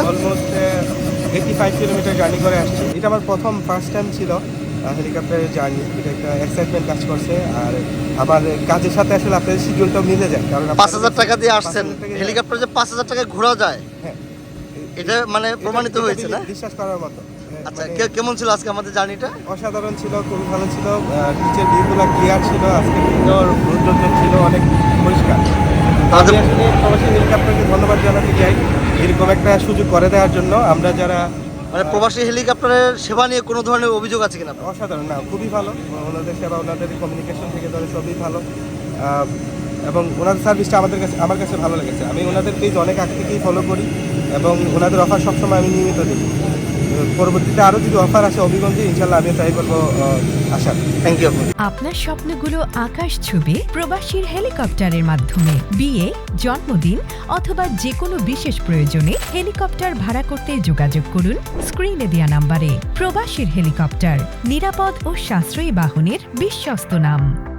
Almost eighty five kilometre journey করে আসছি। এটা আমার প্রথম ফার্স্ট টাইম ছিল হেলিকপ্টারের জার্নি এটা একটা এক্সাইটমেন্ট কাজ করছে। আর আমার কাজের সাথে আসলে আপনাদের শিডিউলটাও মিলে যায় কারণ পাঁচ হাজার টাকা দিয়ে আসছেন। 5,000 হেলিকপ্টার যে পাঁচ হাজার টাকায় ঘোরা যায় হ্যাঁ। এটা মানে প্রমাণিত হয়েছে না? বিশ্বাস করার মতো। হ্যাঁ, আচ্ছা মানে কেমন ছিল আজকে আমাদের জার্নিটা অসাধারণ ছিল খুবই ভালো ছিল। নিচের ভিউগুলো ক্লিয়ার ছিল আজকে রৌদ্রোজ্জ্বল ছিল অনেক পরিষ্কার। আমি তাদের- আসলে প্রবাসী হেলিকপ্টারকে ধন্যবাদ এরকম একটা সুযোগ করে দেওয়ার জন্য আমরা যারা মানে প্রবাসী হেলিকপ্টারের সেবা নিয়ে কোনো ধরনের অভিযোগ আছে কিনা? অসাধারণ না খুবই ভালো। ওনাদের সেবা ওনাদের কমিউনিকেশন থেকে ধরে সবই ভালো। এবং ওনাদের সার্ভিসটা আমাদের কাছে আমার কাছে ভালো লেগেছে। আমি ওনাদের পেজ অনেক আগ থেকেই ফলো করি এবং ওনাদের অফার সবসময় আমি নিয়মিত দিই পরবর্তীতে আরও যদি অফার আসে অভিগঞ্জে ইনশাল্লাহ আমি ট্রাই করব আসার থ্যাংক ইউ আপনার স্বপ্নগুলো আকাশ ছুবে প্রবাসীর হেলিকপ্টারের মাধ্যমে। বিয়ে, জন্মদিন অথবা যে কোনো বিশেষ প্রয়োজনে হেলিকপ্টার ভাড়া করতে যোগাযোগ করুন স্ক্রিনে দেওয়া নাম্বারে। প্রবাসীর হেলিকপ্টার, নিরাপদ ও সাশ্রয়ী বাহনের বিশ্বস্ত নাম।